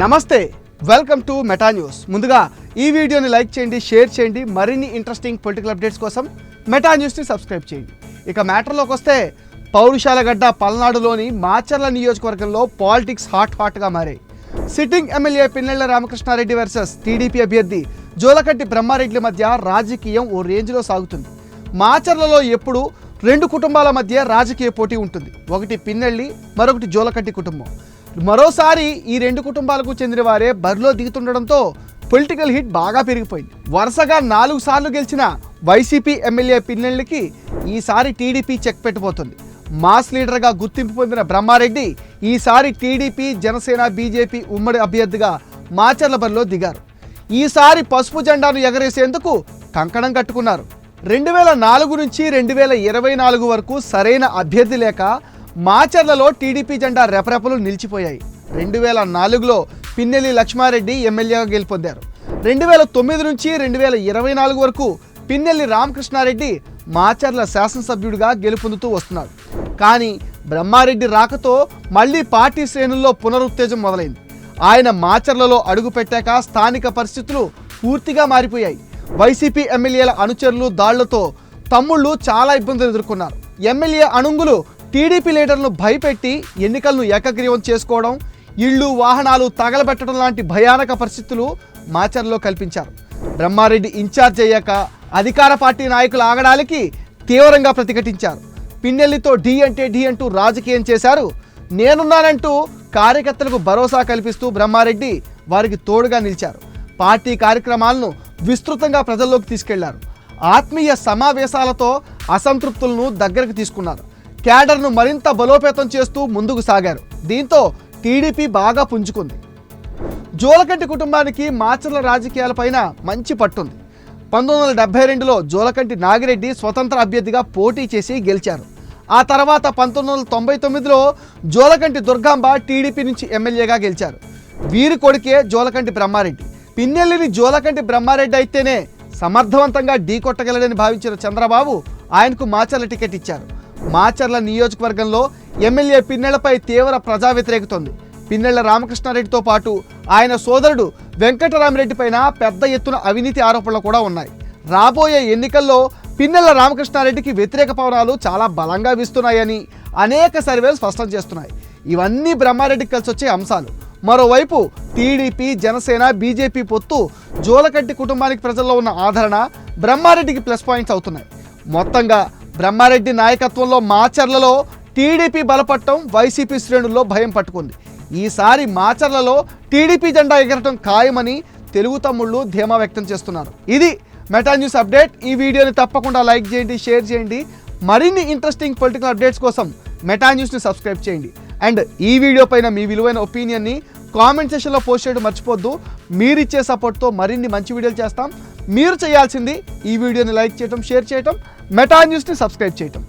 నమస్తే welcome to meta news. ముందుగా ఈ వీడియోని లైక్ చేయండి షేర్ చేయండి మరిన్ని ఇంట్రెస్టింగ్ పొలిటికల్ అప్డేట్స్ కోసం మెటా న్యూస్ని సబ్స్క్రైబ్ చేయండి. ఇక మ్యాటర్లోకి వస్తే పౌరుషాలగడ్డ పల్నాడులోని మాచర్ల నియోజకవర్గంలో పాలిటిక్స్ హాట్ హాట్గా మారాయి. Sitting MLA Pinnelli Ramakrishna Reddy versus TDP అభ్యర్థి జోలకట్టి బ్రహ్మారెడ్డి మధ్య రాజకీయం ఓ రేంజ్లో సాగుతుంది. మాచర్లలో ఎప్పుడు రెండు కుటుంబాల మధ్య రాజకీయ పోటీ ఉంటుంది. ఒకటి పిన్నెళ్ళి మరొకటి జోలకట్టి కుటుంబం. మరోసారి ఈ రెండు కుటుంబాలకు చెందిన వారే బరిలో దిగుతుండడంతో పొలిటికల్ హిట్ బాగా పెరిగిపోయింది. వరుసగా నాలుగు సార్లు గెలిచిన వైసీపీ ఎమ్మెల్యే పిన్నెళ్ళకి ఈసారి టీడీపీ చెక్ పెట్టబోతుంది. మాస్ లీడర్గా గుర్తింపు పొందిన బ్రహ్మారెడ్డి ఈసారి టీడీపీ జనసేన బీజేపీ ఉమ్మడి అభ్యర్థిగా మాచర్ల బరిలో దిగారు. ఈసారి పసుపు జెండాను ఎగరేసేందుకు కంకణం కట్టుకున్నారు. రెండు వేల నాలుగు నుంచి రెండు వేల ఇరవై నాలుగు వరకు సరైన అభ్యర్థి లేక మాచర్లలో టీడీపీ జెండా రెపరెపలు నిలిచిపోయాయి. రెండు వేల నాలుగులో పిన్నెల్లి లక్ష్మారెడ్డి ఎమ్మెల్యేగా గెలుపొందారు. రెండు వేల తొమ్మిది నుంచి రెండు వేల ఇరవై నాలుగు వరకు పిన్నెల్లి రామకృష్ణారెడ్డి మాచర్ల శాసనసభ్యుడిగా గెలుపొందుతూ వస్తున్నాడు. కానీ బ్రహ్మారెడ్డి రాకతో మళ్ళీ పార్టీ శ్రేణుల్లో పునరుత్తేజం మొదలైంది. ఆయన మాచర్లలో అడుగుపెట్టాక స్థానిక పరిస్థితులు పూర్తిగా మారిపోయాయి. వైసీపీ ఎమ్మెల్యేల అనుచరులు దాళ్ళతో తమ్ముళ్ళు చాలా ఇబ్బందులు ఎదుర్కొన్నారు. ఎమ్మెల్యే అణుంగులు టీడీపీ లీడర్లను భయపెట్టి ఎన్నికలను ఏకగ్రీవం చేసుకోవడం ఇళ్ళు వాహనాలు తగలబెట్టడం లాంటి భయానక పరిస్థితులు మాచర్లో కల్పించారు. బ్రహ్మారెడ్డి ఇన్ఛార్జ్ అయ్యాక అధికార పార్టీ నాయకులు ఆగడానికి తీవ్రంగా ప్రతిఘటించారు. పిన్నెల్లితో ఢీ అంటే ఢీ అంటూ రాజకీయం చేశారు. నేనున్నానంటూ కార్యకర్తలకు భరోసా కల్పిస్తూ బ్రహ్మారెడ్డి వారికి తోడుగా నిలిచారు. పార్టీ కార్యక్రమాలను విస్తృతంగా ప్రజల్లోకి తీసుకెళ్ళారు. ఆత్మీయ సమావేశాలతో అసంతృప్తులను దగ్గరకు తీసుకున్నారు. క్యాడర్ను మరింత బలోపేతం చేస్తూ ముందుకు సాగారు. దీంతో టీడీపీ బాగా పుంజుకుంది. జోలకంటి కుటుంబానికి మాచర్ల రాజకీయాలపైన మంచి పట్టుంది. పంతొమ్మిది వందల డెబ్బై రెండులో జోలకంటి నాగిరెడ్డి స్వతంత్ర అభ్యర్థిగా పోటీ చేసి గెలిచారు. ఆ తర్వాత పంతొమ్మిది వందల తొంభై తొమ్మిదిలో జోలకంటి దుర్గాంబ టీడీపీ నుంచి ఎమ్మెల్యేగా గెలిచారు. వీరి కొడుకే జోలకంటి బ్రహ్మారెడ్డి. పిన్నెల్లిని జోలకంటి బ్రహ్మారెడ్డి అయితేనే సమర్థవంతంగా ఢీకొట్టగలడని భావించిన చంద్రబాబు ఆయనకు మాచర్ల టికెట్ ఇచ్చారు. మాచర్ల నియోజకవర్గంలో ఎమ్మెల్యే పిన్నెళ్ళపై తీవ్ర ప్రజా వ్యతిరేకత ఉంది పిన్నెళ్ళ రామకృష్ణారెడ్డితో పాటు ఆయన సోదరుడు వెంకటరామిరెడ్డి పైన పెద్ద ఎత్తున అవినీతి ఆరోపణలు కూడా ఉన్నాయి. రాబోయే ఎన్నికల్లో పిన్నెల రామకృష్ణారెడ్డికి వ్యతిరేక పవనాలు చాలా బలంగా వీస్తున్నాయని అనేక సర్వేలు స్పష్టం చేస్తున్నాయి. ఇవన్నీ బ్రహ్మారెడ్డికి కలిసి వచ్చే అంశాలు. మరోవైపు టీడీపీ జనసేన బీజేపీ పొత్తు జోలకట్టి కుటుంబానికి ప్రజల్లో ఉన్న ఆదరణ బ్రహ్మారెడ్డికి ప్లస్ పాయింట్స్ అవుతున్నాయి. మొత్తంగా బ్రహ్మారెడ్డి నాయకత్వంలో మాచర్లలో టీడీపీ బలపట్టడం వైసీపీ శ్రేణుల్లో భయం పట్టుకుంది. ఈసారి మాచర్లలో టీడీపీ జెండా ఎగరటం ఖాయమని తెలుగు తమ్ముళ్ళు ధీమా వ్యక్తం చేస్తున్నారు. ఇది మెటా న్యూస్ అప్డేట్. ఈ వీడియోని తప్పకుండా లైక్ చేయండి షేర్ చేయండి. మరిన్ని ఇంట్రెస్టింగ్ పొలిటికల్ అప్డేట్స్ కోసం మెటా న్యూస్ని సబ్స్క్రైబ్ చేయండి. అండ్ ఈ వీడియో పైన మీ విలువైన ఒపీనియన్ని కామెంట్ సెషన్లో పోస్ట్ చేయడం మర్చిపోద్దు. మీరిచ్చే సపోర్ట్తో మరిన్ని మంచి వీడియోలు చేస్తాం. మీరు చేయాల్సింది ఈ వీడియోని లైక్ చేయటం షేర్ చేయటం మెటా న్యూస్ని సబ్స్క్రైబ్ చేయటం.